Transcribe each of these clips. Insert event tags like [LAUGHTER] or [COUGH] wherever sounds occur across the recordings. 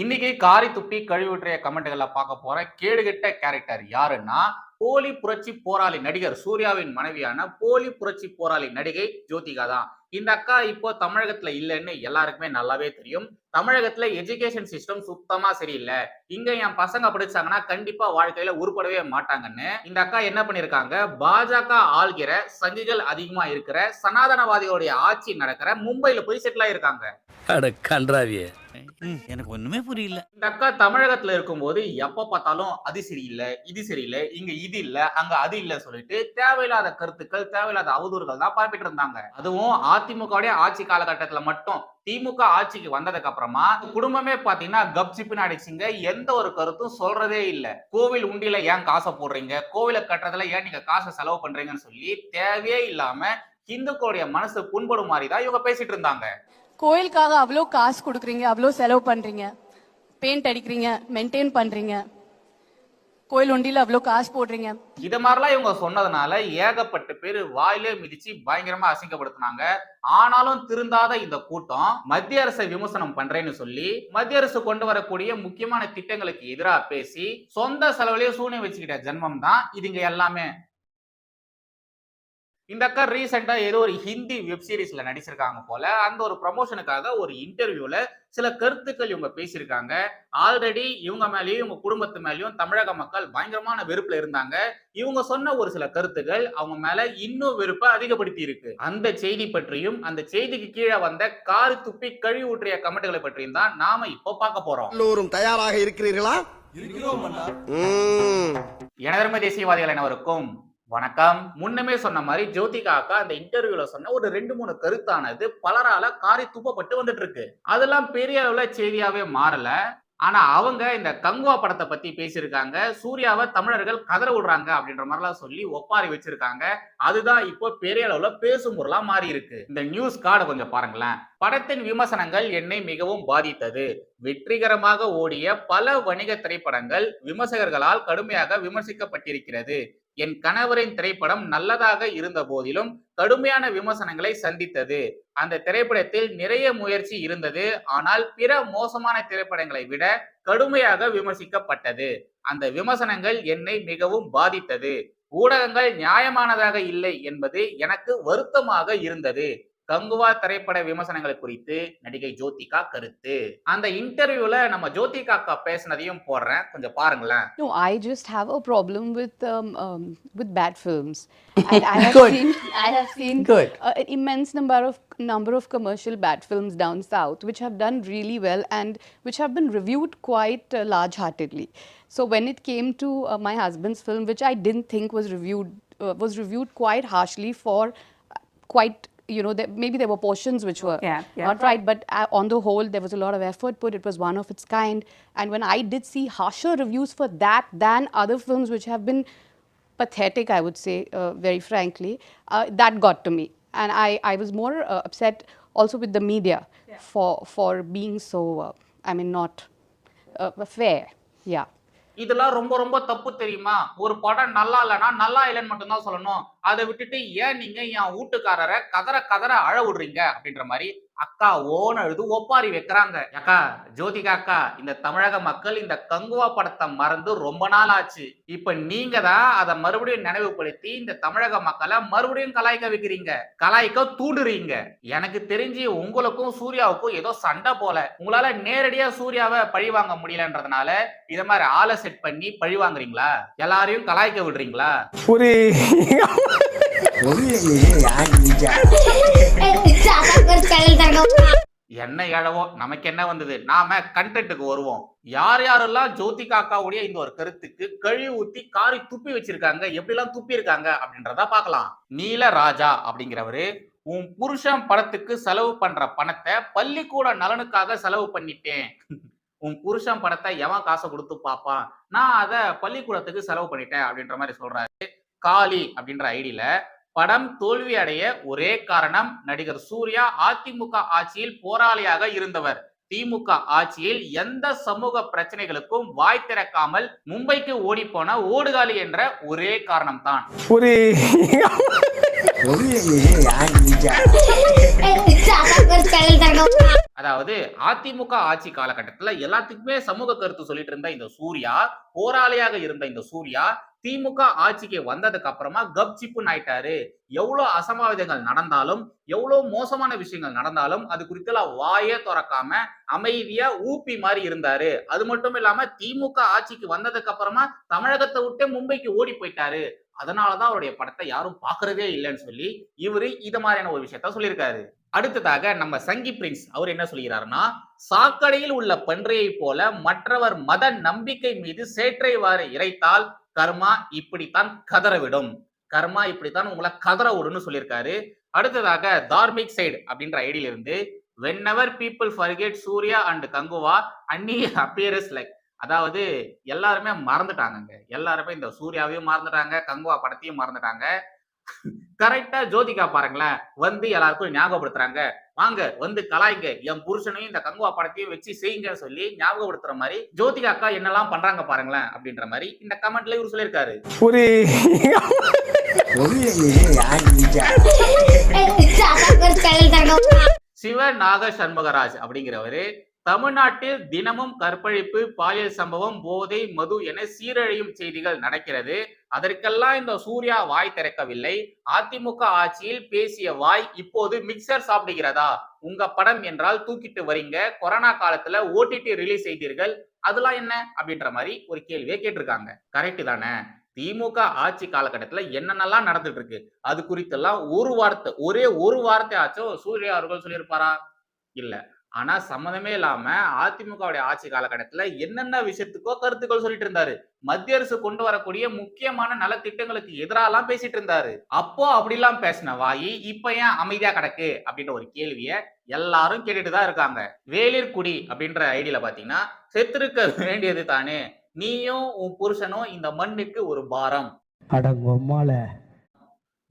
இன்னைக்கு காரி துப்பி கழுவிட்டுறைய கமெண்ட்களை பார்க்க போற கேடுகெட்ட கேரக்டர் யாருன்னா போலி புரட்சி போராளி நடிகர் சூர்யாவின் மனைவியான போலி புரட்சி போராளி நடிகை ஜோதிகா தான். இந்த அக்கா இப்போ தமிழகத்துல இல்லைன்னு எல்லாருக்குமே நல்லாவே தெரியும். தமிழகத்துல எஜுகேஷன் சிஸ்டம் சுத்தமா சரியில்லை. இங்க என் பசங்க படிச்சாங்கன்னா கண்டிப்பா வாழ்க்கையில உருப்படவே மாட்டாங்கன்னு இந்த அக்கா என்ன பண்ணிருக்காங்க? பாஜக ஆள்கிற சங்கிகள் அதிகமா இருக்கிற சனாதனவாதிகளுடைய ஆட்சி நடக்கிற மும்பைல போய் செட்டில் ஆயிருக்காங்க. எனக்கு ஒண்ணுமே புரியல. இந்த அக்கா தமிழகத்துல இருக்கும்போது எப்ப பார்த்தாலும் அது சரியில்லை இது சரியில்லை இங்க இது இல்ல அங்க அது இல்ல சொல்லிட்டு தேவையில்லாத கருத்துக்கள் தேவையில்லாத அவதூறுகள் தான் பரப்பிட்டு இருந்தாங்க. அதுவும் அதிமுகவுடைய ஆட்சி காலகட்டத்துல மட்டும். திமுக ஆட்சிக்கு வந்ததுக்கு அப்புறமா குடும்பமே பாத்தீங்கன்னா கப்சிப்புன்னு அடிச்சுங்க. எந்த ஒரு கருத்தும் சொல்றதே இல்ல. கோவில் உண்டியில ஏன் காசை போடுறீங்க? கோவிலை கட்டுறதுல ஏன் நீங்க காசை செலவு பண்றீங்கன்னு சொல்லி தேவையே இல்லாம இந்துக்களுடைய மனசு புண்படும் மாதிரி தான் இவங்க பேசிட்டு இருந்தாங்க. கோயிலுக்காக அவ்வளோ காசு கொடுக்குறீங்க அவ்வளோ செலவு பண்ணுறீங்க பெயிண்ட் அடிக்கிறீங்க மெயின்டைன் பண்ணுறீங்க கோயில் உண்டியில அவ்வளோ காசு போடுறீங்க. இது மாதிரிலாம் இவங்க சொன்னதுனால ஏகப்பட்ட பேர் வாயிலே மிதிச்சு பயங்கரமா அசிங்கப்படுத்தினாங்க. ஆனாலும் திருந்தாத இந்த கூட்டம் மத்திய அரசை விமர்சனம் பண்றேன்னு சொல்லி மத்திய அரசு கொண்டு வரக்கூடிய முக்கியமான திட்டங்களுக்கு எதிராக பேசி சொந்த செலவுலயே சூனியம் வச்சுக்கிட்ட ஜென்மம் தான் இதுங்க எல்லாமே இந்த அக்கா ரீசெண்டா ஏதோ ஒரு ஹிந்தி வெப் சீரிஸ்ல நடிச்சிருக்காங்க போல. அந்த ஒரு ப்ரமோஷனுக்காக ஒரு இன்டர்வியூல சில கருத்துக்கள் இவங்க பேசியிருக்காங்க. ஆல்ரெடி இவங்க மேலேயும் இவங்க குடும்பத்து மேலேயும் தமிழக மக்கள் பயங்கரமான வெறுப்புல இருந்தாங்க. இவங்க சொன்ன ஒரு சில கருத்துக்கள் அவங்க மேல இன்னும் வெறுப்பை அதிகப்படுத்தி இருக்கு. அந்த செய்தி பற்றியும் அந்த செய்திக்கு கீழே வந்த காரி துப்பி கழுவி ஊற்றிய கமெண்ட்களை பற்றியும் தான் நாம இப்போ பார்க்க போறோம். எல்லோரும் தயாராக இருக்கிறீர்களா? ம். எனதர்ம தேசியவாதிகள் அனைவருக்கும் வணக்கம். முன்னமே சொன்ன மாதிரி ஜோதிகா அக்கா அந்த இன்டர்வியூல சொன்ன ஒரு ரெண்டு மூணு கருத்தானது பலரால காரி துப்பப்பட்டு வந்துட்டு இருக்கு அதெல்லாம் பெரிய அளவுல செய்தியாவே மாறல. ஆனா அவங்க இந்த கங்குவா படத்தை பத்தி பேசியிருக்காங்க. சூர்யாவை தமிழர்கள் கதற விடுறாங்க அப்படின்ற மாதிரிலாம் சொல்லி ஒப்பாரி வச்சிருக்காங்க. அதுதான் இப்போ பெரிய அளவுல பேசும் பொருளா மாறி இருக்கு இந்த நியூஸ் கார்டை கொஞ்சம் பாருங்களேன். படத்தின் விமர்சனங்கள் என்னை மிகவும் பாதித்தது. வெற்றிகரமாக ஓடிய பல வணிக திரைப்படங்கள் விமர்சகர்களால் கடுமையாக விமர்சிக்கப்பட்டிருக்கிறது. என் கணவரின் திரைப்படம் நல்லதாக இருந்த போதிலும் கடுமையான விமர்சனங்களை சந்தித்தது. அந்த திரைப்படத்தில் நிறைய முயற்சி இருந்தது. ஆனால் பிற மோசமான திரைப்படங்களை விட கடுமையாக விமர்சிக்கப்பட்டது. அந்த விமர்சனங்கள் என்னை மிகவும் பாதித்தது. ஊடகங்கள் நியாயமானதாக இல்லை என்பது எனக்கு வருத்தமாக இருந்தது. கங்குவா திரைப்பட விமர்சனங்கள் குறித்து நடிகை ஜோதிகா கருத்து அந்த இன்டர்வியூல நம்ம ஜோதிகா அக்கா பேசினதையும் போடுறேன் கொஞ்சம் பாருங்களேன் No, I just have a problem with um, um, with bad films. And I have Good. seen I have seen Good. uh, an immense number of number of commercial bad films down south which have done really well and which have been reviewed quite uh, large-heartedly. So when it came to uh, my husband's film, which I didn't think was reviewed uh, was reviewed quite harshly for uh, quite you know there, maybe there were portions which were Yeah, yeah. not right but uh, on the whole there was a lot of effort put. It was one of its kind. And when i did see harsher reviews for that than other films which have been pathetic i would say uh, very frankly uh, that got to me. And i, I was more uh, upset also with the media for for being so uh, i mean not uh, fair. Yeah இதெல்லாம் ரொம்ப ரொம்ப தப்பு தெரியுமா? ஒரு படம் நல்லா இல்லைன்னா நல்லா இல்லைன்னு மட்டும்தான் சொல்லணும். அதை விட்டுட்டு ஏன் நீங்க என் வீட்டுக்காரரை கதற கதற அழ விடுறீங்க? அப்படின்ற மாதிரி அக்கா ஓன அழுது ஒப்பாரி வைக்கிறாங்க. அக்கா ஜோதிகா அக்கா இந்த தமிழக மக்கள் இந்த கங்குவா படத்தை மறந்து ரொம்ப நாள் ஆச்சு. இப்ப நீங்க தான் அதை மறுபடியும் நினைவுபடுத்தி இந்த தமிழக மக்களை மறுபடியும் கலாய்க்க வைக்கிறீங்க. கலாய்க்க தூண்டுறீங்க. எனக்கு தெரிஞ்சு உங்களுக்கும் சூர்யாவுக்கும் ஏதோ சண்டை போல. உங்களால நேரடியா சூர்யாவை பழி வாங்க முடியலன்றதுனால இத மாதிரி ஆளை செட் பண்ணி பழி வாங்குறீங்களா? எல்லாரையும் கலாய்க்க விடுறீங்களா? ஒரு [LAUGHS] என்ன எழவோ நமக்கு என்ன வந்தது? நாம கண்டென்ட்டுக்கு வருவோம். யார் யாரெல்லாம் ஜோதிகா அக்காவுடைய இந்த ஒரு கருத்துக்கு கழுவி ஊத்தி காரி துப்பி வச்சிருக்காங்க எப்படிலாம் துப்பி இருக்காங்க அப்படின்றத பாக்கலாம் நீல ராஜா அப்படிங்கிறவரு உன் புருஷன் படத்துக்கு செலவு பண்ற பணத்தை பள்ளிக்கூட நலனுக்காக செலவு பண்ணிட்டேன். உன் புருஷன் படத்தை எவன் காசை கொடுத்து பார்ப்பான்? நான் அதை பள்ளிக்கூடத்துக்கு செலவு பண்ணிட்டேன் அப்படின்ற மாதிரி சொல்றாரு. காளி அப்படின்ற ஐடியில படம் தோல்வி அடைய ஒரே காரணம் நடிகர் சூர்யா அதிமுக ஆட்சியில் போராளியாக இருந்தவர். திமுக ஆட்சியில் எந்த சமூக பிரச்சனைகளுக்கும் வாய் திறக்காமல் மும்பைக்கு ஓடிப்போன ஓடுகாலி என்ற ஒரே காரணம்தான். ஒரு [LAUGHS] அதாவது அதிமுக ஆட்சி காலகட்டத்துல எல்லாத்துக்குமே சமூக கருத்து சொல்லிட்டு இருந்த இந்த சூர்யா போராளியாக இருந்த இந்த சூர்யா திமுக ஆட்சிக்கு வந்ததுக்கு அப்புறமா கப்சிப்புன்னு ஆயிட்டாரு. எவ்வளவு அசம்பாவிதங்கள் நடந்தாலும் எவ்வளவு மோசமான விஷயங்கள் நடந்தாலும் அது குறித்தெல்லாம் வாயே திறக்காம அமைதியா ஊப்பி மாதிரி இருந்தாரு. அது மட்டும் இல்லாம திமுக ஆட்சிக்கு வந்ததுக்கு அப்புறமா தமிழகத்தை விட்டு மும்பைக்கு ஓடி போயிட்டாரு. அதனாலதான் அவருடைய படத்தை யாரும் பாக்குறதே இல்லைன்னு சொல்லி இவரு இது மாதிரியான ஒரு விஷயத்த சொல்லியிருக்காரு. அடுத்ததாக நம்ம சங்கி பிரின்ஸ் அவர் என்ன சொல்கிறாருன்னா சாக்கடையில் உள்ள பன்றியை போல மற்றவர் மத நம்பிக்கை மீது சேற்றை வாரி இறைத்தால் கர்மா இப்படித்தான் கதறவிடும். கர்மா இப்படித்தான் உங்களை கதற விடும்னு சொல்லியிருக்காரு. அடுத்ததாக தார்மிக் சைடு அப்படின்ற ஐடியில இருந்து when ever people forget Suriya and Kanguva any appears like அதாவது எல்லாருமே மறந்துட்டாங்கங்க. எல்லாருமே இந்த சூர்யாவையும் மறந்துட்டாங்க கங்குவா படத்தையும் மறந்துட்டாங்க. கரெக்டா ஜோதிகா பாருங்களேன் வந்து எல்லாருக்கும் ஞாபகப்படுத்துறாங்க வாங்க வந்து கலாய்ங்க என் புருஷனையும் இந்த கங்குவா படத்தையும் வச்சு செய்யுங்கன்னு சொல்லி ஞாபகப்படுத்துற மாதிரி ஜோதிகா அக்கா என்னெல்லாம் பண்றாங்க பாருங்களேன் அப்படின்ற மாதிரி இந்த கமெண்ட்ல இவர் சொல்லியிருக்காரு ஒரு சிவ நாக சண்முகராஜ் அப்படிங்கிறவரு தமிழ்நாட்டில் தினமும் கற்பழிப்பு பாலியல் சம்பவம் போதை மது என சீரழியும் செய்திகள் நடக்கிறது. அதற்கெல்லாம் இந்த சூர்யா வாய் திறக்கவில்லை. அதிமுக ஆட்சியில் பேசிய வாய் இப்போது மிக்சர் சாப்பிடுகிறதா? உங்க படம் என்றால் தூக்கிட்டு வரீங்க. கொரோனா காலத்துல ஓடிடி ரிலீஸ் செய்தீர்கள். அதெல்லாம் என்ன? அப்படின்ற மாதிரி ஒரு கேள்வியை கேட்டிருக்காங்க. கரெக்ட் தானே? திமுக ஆட்சி காலகட்டத்துல என்னென்னலாம் நடந்துட்டு இருக்கு? அது குறித்தெல்லாம் ஒரு வார்த்தை ஒரே ஒரு வார்த்தை ஆச்சும் சூர்யா அவர்கள் சொல்லியிருப்பாரா? இல்லை. ஆனா சம்மந்தமே இல்லாம அதிமுகவுடைய ஆட்சி காலகட்டத்துல என்னென்ன விஷயத்துக்கோ கருத்துக்கள் சொல்லிட்டு இருந்தாரு. மத்திய அரசு கொண்டு வரக்கூடிய முக்கியமான நலத்திட்டங்களுக்கு எதிராலாம் பேசிட்டு இருந்தாரு. அப்போ அப்படிலாம் பேசின வாயி இப்ப ஏன் அமைதியா கிடக்கு? அப்படின்ற ஒரு கேள்விய எல்லாரும் கேட்டுட்டு தான் இருக்காங்க. வேளிர் குடி அப்படின்ற ஐடியில பாத்தீங்கன்னா செத்திருக்க வேண்டியது தானே. நீயும் உன் புருஷனும் இந்த மண்ணுக்கு ஒரு பாரம்.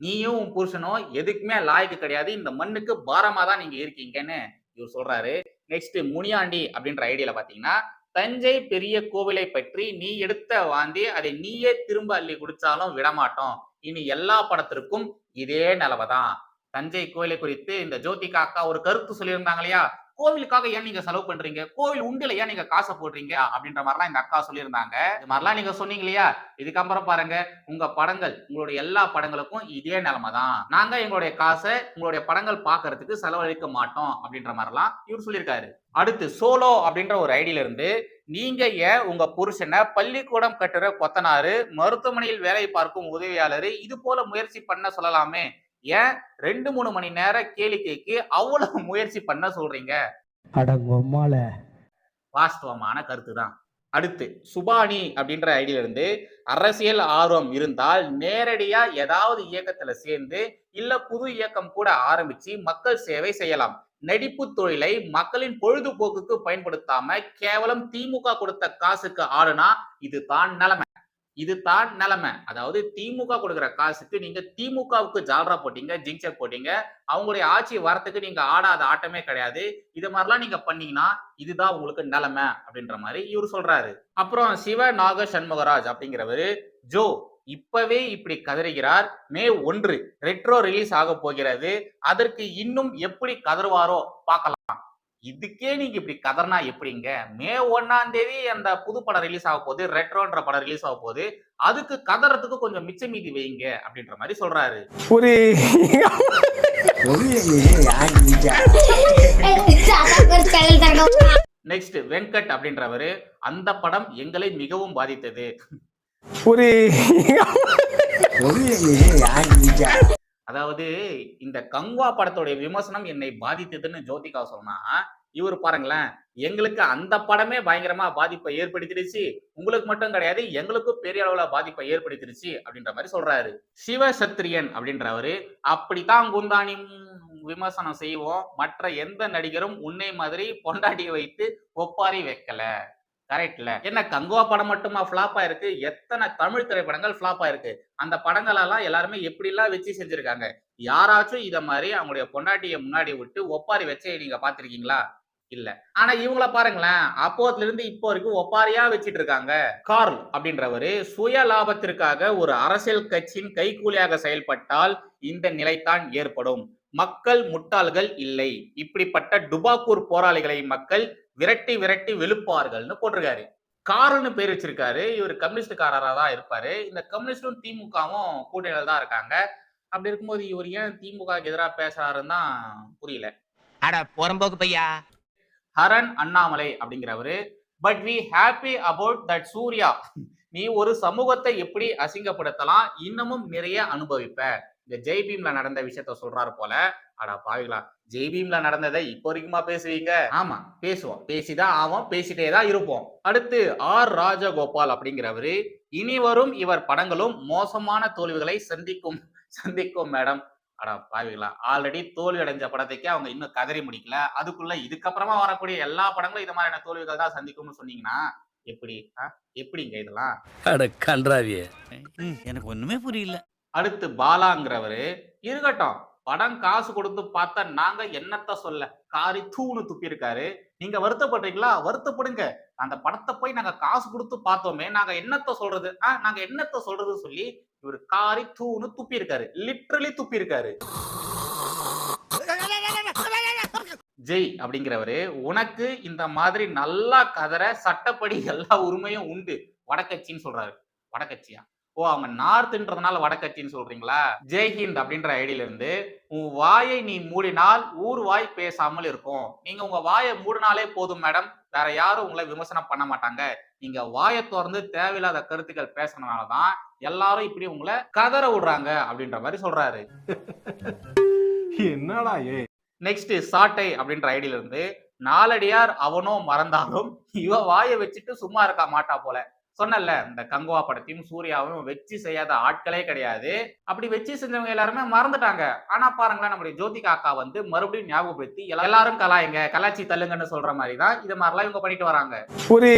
நீயும் உன் புருஷனும் எதுக்குமே லாய்க்கு கிடையாது. இந்த மண்ணுக்கு பாரமா தான் நீங்க இருக்கீங்கன்னு இவர் சொல்றாரு நெக்ஸ்ட் முனியாண்டி அப்படின்ற ஐடியால பாத்தீங்கன்னா தஞ்சை பெரிய கோவிலை பற்றி நீ எடுத்த வாந்தி அதை நீயே திரும்ப அள்ளி குடிச்சாலும் விடமாட்டோம். இனி எல்லா படத்திற்கும் இதே நிலவைதான். தஞ்சை கோவிலை குறித்து இந்த ஜோதிகா அக்கா ஒரு கருத்து சொல்லியிருந்தாங்க இல்லையா? கோவிலுக்காக ஏன் நீங்க செலவு பண்றீங்க? கோவில் உண்டுல ஏன் நீங்க காசை போடுறீங்க? அப்படின்ற மாதிரிலாம் இந்த அக்கா சொல்லியிருந்தாங்க. இது மாதிரிலாம் நீங்க சொன்னீங்க இல்லையா? இதுக்கப்புறம் பாருங்க உங்க படங்கள் உங்களுடைய எல்லா படங்களுக்கும் இதே நிலைமை தான் நாங்க எங்களுடைய காசை உங்களுடைய படங்கள் பாக்குறதுக்கு செலவழிக்க மாட்டோம் அப்படின்ற மாதிரிலாம் இவர் சொல்லியிருக்காரு. அடுத்து சோலோ அப்படின்ற ஒரு ஐடியில இருந்து நீங்க ஏன் உங்க புருஷனை பள்ளிக்கூடம் கட்டுற கொத்தனாரு மருத்துவமனையில் வேலை பார்க்கும் உதவியாளர் இது போல முயற்சி பண்ண சொல்லலாமே ஏன் ரெண்டு மூணு மணி நேர கேளிக்கைக்கு அவ்வளவு முயற்சி பண்ண சொல்றீங்க? வாஸ்தவமான கருத்து தான் அடுத்து சுபானி அப்படின்ற ஐடியில இருந்து அரசியல் ஆர்வம் இருந்தால் நேரடியா ஏதாவது இயக்கத்துல சேர்ந்து இல்ல புது இயக்கம் கூட ஆரம்பிச்சு மக்கள் சேவை செய்யலாம். நடிப்பு தொழிலை மக்களின் பொழுதுபோக்குக்கு பயன்படுத்தாம கேவலம் திமுக கொடுத்த காசுக்கு ஆடுனா இது தான் நிலைமை. இது தான் நிலைமை. அதாவது திமுக கொடுக்குற காசுக்கு நீங்க திமுகவுக்கு ஜால்ரா போட்டீங்க ஜிங்சர் போட்டீங்க. அவங்களுடைய ஆட்சி வரத்துக்கு நீங்க ஆடாத ஆட்டமே கிடையாது. இது மாதிரிலாம் நீங்க பண்ணீங்கன்னா இதுதான் உங்களுக்கு நிலைமை அப்படின்ற மாதிரி இவர் சொல்றாரு. அப்புறம் சிவ நாக சண்முகராஜ் அப்படிங்கிறவரு ஜோ இப்பவே இப்படி கதறுகிறார். மே ஒன்று ரெட்ரோ ரிலீஸ் ஆக போகிறது. அதற்கு இன்னும் எப்படி கதறுவாரோ பார்க்கலாம். இதுக்கே நீங்க இப்படி கதறினா எப்படிங்க? மே ஒன்னாம் தேதி அந்த புது படம் ரிலீஸ் ஆக போகுது. ரெட்ரோன்ற படம் ரிலீஸ் ஆக போகுது. அதுக்கு கதறதுக்கு கொஞ்சம் மிச்ச மீதி வைங்க அப்படின்ற மாதிரி சொல்றாரு. ஒரு நெக்ஸ்ட் வெங்கட் அப்படின்றவரு அந்த படம் எங்களை மிகவும் பாதித்தது. ஒரு அதாவது இந்த கங்குவா படத்துடைய விமர்சனம் என்னை பாதித்ததுன்னு ஜோதிகா சொன்னா இவர் பாருங்களேன் எங்களுக்கு அந்த படமே பயங்கரமா பாதிப்பை ஏற்படுத்திடுச்சு. உங்களுக்கு மட்டும் கிடையாது எங்களுக்கும் பெரிய அளவுல பாதிப்பை ஏற்படுத்திடுச்சு அப்படின்ற மாதிரி சொல்றாரு. சிவசத்திரியன் அப்படின்றவரு அப்படித்தான் குந்தாணி விமர்சனம் செய்வோம். மற்ற எந்த நடிகரும் உன்னை மாதிரி பொண்டாட்டியை வைத்து ஒப்பாரி வைக்கல. கரெக்ட்ல என்ன கங்குவா படம் மட்டுமா ஃபிளாப் ஆயிருக்கு? எத்தனை தமிழ் திரைப்படங்கள் ஃபிளாப் ஆயிருக்கு? அந்த படங்கள் எல்லாம் எல்லாருமே எப்படி எல்லாம் வச்சு செஞ்சிருக்காங்க? யாராச்சும் இத மாதிரி அவங்களுடைய பொண்டாட்டியை முன்னாடி விட்டு ஒப்பாரி வச்சு நீங்க பாத்திருக்கீங்களா இல்ல. ஆனா இவங்கள பாருங்களேன். அப்போதுல இருந்து இப்போ வரைக்கும் ஒப்பாரியா வச்சிட்டு இருக்காங்க கார்ல் அப்படின்றவரு சுய லாபத்திற்காக ஒரு அரசியல் கட்சியின் கைக்கூலியாக செயல்பட்டால் இந்த நிலைத்தான் ஏற்படும். மக்கள் முட்டாள்கள் இல்லை. இப்படிப்பட்ட டுபாக்கூர் போராளிகளை மக்கள் விரட்டி விரட்டி வெளுப்பார்கள்னு போட்டிருக்காரு. காரல்னு பேர் வச்சிருக்காரு. இவர் கம்யூனிஸ்ட்காரராக தான் இருப்பாரு. இந்த கம்யூனிஸ்டும் திமுகவும் கூட்டணியில் தான் இருக்காங்க. அப்படி இருக்கும்போது இவர் ஏன் திமுகவுக்கு எதிராக பேசுறாருன்னு தான் புரியல. அட புறம்போக்கு பையா? Haran Annamalai அப்படிங்கிறவரு. But we happy about that Suriya. நீ ஒரு சமூகத்தை எப்படி அசிங்கப்படுத்தலாம்? இன்னமும் நிறைய அனுபவிப்ப. இந்த ஜெய் பீம்ல நடந்த விஷயத்த சொல்றாரு போல. அடா பாவிகளா ஜெய் பீம்ல நடந்ததை இப்போ வரைக்குமா பேசுவீங்க? ஆமா. பேசுவோம். பேசிதான் ஆவோம் பேசிட்டே தான் இருப்போம். அடுத்து ஆர் ராஜகோபால் அப்படிங்கிறவரு இனி வரும் இவர் படங்களும் மோசமான தோல்விகளை சந்திக்கும் சந்திக்கும் மேடம். அடா பாவிகளா ஆல்ரெடி தோல்வி அடைஞ்ச படத்துக்கே அவங்க இன்னும் கதறி முடிக்கல. அதுக்குள்ள இதுக்கப்புறமா வரக்கூடிய எல்லா படங்களும் இது மாதிரியான தோல்விகள் தான் சந்திக்கும்னு சொன்னீங்கன்னா எப்படி? எப்படிங்க இதெல்லாம்? எனக்கு ஒண்ணுமே புரியல. அடுத்து பாலாங்கிறவரு இருக்கட்டும். படம் காசு கொடுத்து பார்த்தா நாங்க என்னத்த சொல்ல? காரி தூணு துப்பியிருக்காரு. நீங்க வருத்தப்படுறீங்களா? வருத்தப்படுங்க. அந்த படத்தை போய் நாங்க காசு கொடுத்து பார்த்தோமே நாங்க என்னத்த சொல்றது? ஆஹ் நாங்க என்னத்த சொல்றது சொல்லி இவர் காரி தூணு துப்பி இருக்காரு லிட்ரலி துப்பியிருக்காரு. ஜெய் அப்படிங்கிறவரு உனக்கு இந்த மாதிரி நல்லா கதற சட்டப்படி எல்லா உரிமையும் உண்டு. வடக்கட்சின்னு சொல்றாரு. வடக்கட்சியா? ஓ அவங்க நார்த்ன்றதுனால வடக்கட்சின்னு சொல்றீங்களா? ஜெய்ஹிந்த் அப்படின்ற ஐடியில இருந்து உன் வாயை நீ மூடினால் ஊர் வாய் பேசாமல் இருக்கும். நீங்க உங்க வாயை மூடினாலே போதும் மேடம் வேற யாரும் உங்களை விமர்சனம் பண்ண மாட்டாங்க. நீங்க வாயை திறந்து தேவையில்லாத கருத்துக்கள் பேசுனதுனாலதான் எல்லாரும் இப்படி உங்களை கதற விடுறாங்க அப்படின்ற மாதிரி சொல்றாரு. என்னடா ஏ? நெக்ஸ்ட் சாட்டை அப்படின்ற ஐடியில இருந்து நாலடியார் அவனோ மறந்தாலும் இவ வாயை வச்சுட்டு சும்மா இருக்க மாட்டா போல. சொன்னல இந்த கங்குவா படத்தையும் சூர்யாவும் வச்சு செய்யாத ஆட்களே கிடையாது. அப்படி வச்சு செஞ்சவங்க எல்லாருமே மறந்துட்டாங்க. ஆனா பாருங்களேன் நம்முடைய ஜோதிகா அக்கா வந்து மறுபடியும் ஞாபகப்படுத்தி எல்லா- எல்லாரும் கலாயுங்க கலாச்சி தள்ளுங்கன்னு சொல்ற மாதிரி தான் இது மாதிரிலாம் இவங்க பண்ணிட்டு வராங்க. ஒரு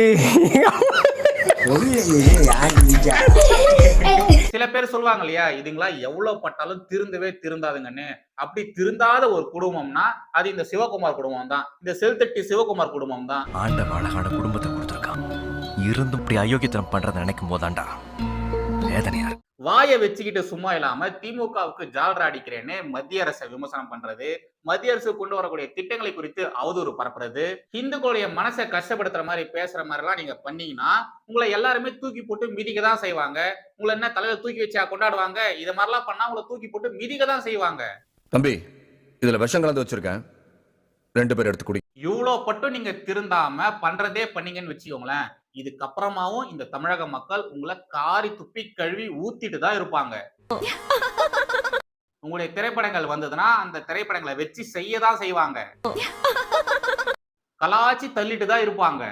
சில பேர் சொல்லுவாங்க இல்லையா இதுங்களா எவ்வளவு பட்டாலும் திருந்தவே திருந்தாதுங்கன்னு. அப்படி திருந்தாத ஒரு குடும்பம்னா அது இந்த சிவகுமார் குடும்பம் தான் இந்த செல்தட்டி சிவகுமார் குடும்பம் தான் அழகான குடும்பத்தை கொடுத்துருக்கான். இருந்தும் இப்படி அயோக்கியத்தனம் பண்றதை நினைக்கும் போதாண்டா? வேதனையா. வாயை வச்சுக்கிட்டு சும்மா இல்லாம திமுகவுக்கு ஜால்ரா அடிக்கிறேன்னு மத்திய அரசை விமர்சனம் பண்றது மத்திய அரசு கொண்டு வரக்கூடிய திட்டங்களை குறித்து அவதூறு பரப்புறது இந்துக்களுடைய மனசை கஷ்டப்படுத்துற மாதிரி பேசுற மாதிரி எல்லாம் நீங்க பண்ணீங்கன்னா உங்களை எல்லாருமே தூக்கி போட்டு மிதிக்க தான் செய்வாங்க. உங்களை என்ன தலையில தூக்கி வச்சா கொண்டாடுவாங்க? இது மாதிரிலாம் பண்ணா உங்களை தூக்கி போட்டு மிதிக்க தான் செய்வாங்க. தம்பி இதுல விஷம் கலந்து வச்சிருக்கேன். ரெண்டு பேர் எடுத்து குடி. இவ்வளோ பட்டும் நீங்க திருந்தாம பண்றதே பண்ணீங்கன்னு வச்சுக்கோங்களேன். இதுக்கப்புறமாவும் இந்த தமிழக மக்கள் உங்களை காரி துப்பி கழுவி ஊத்திட்டு தான் இருப்பாங்க. உங்களுடைய திரைப்படங்கள் வந்ததுன்னா அந்த திரைப்படங்களை வச்சு செய்ய தான் செய்வாங்க. கலாச்சி தள்ளிட்டு தான் இருப்பாங்க.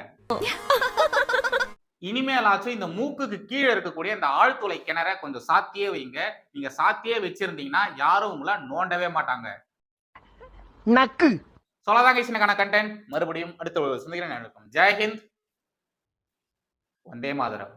இனிமேலாச்சும் இந்த மூக்குக்கு கீழே இருக்கக்கூடிய இந்த ஆழ்துளை கிணற கொஞ்சம் சாத்தியே வைங்க. நீங்க சாத்தியே வச்சிருந்தீங்கன்னா யாரும் உங்களை நோண்டவே மாட்டாங்க. நக்கு. சொல்லாதாங்க கண்டென்ட் மறுபடியும் அடுத்த நடக்கும் ஜெயஹிந்த் வந்தே மாதரம்.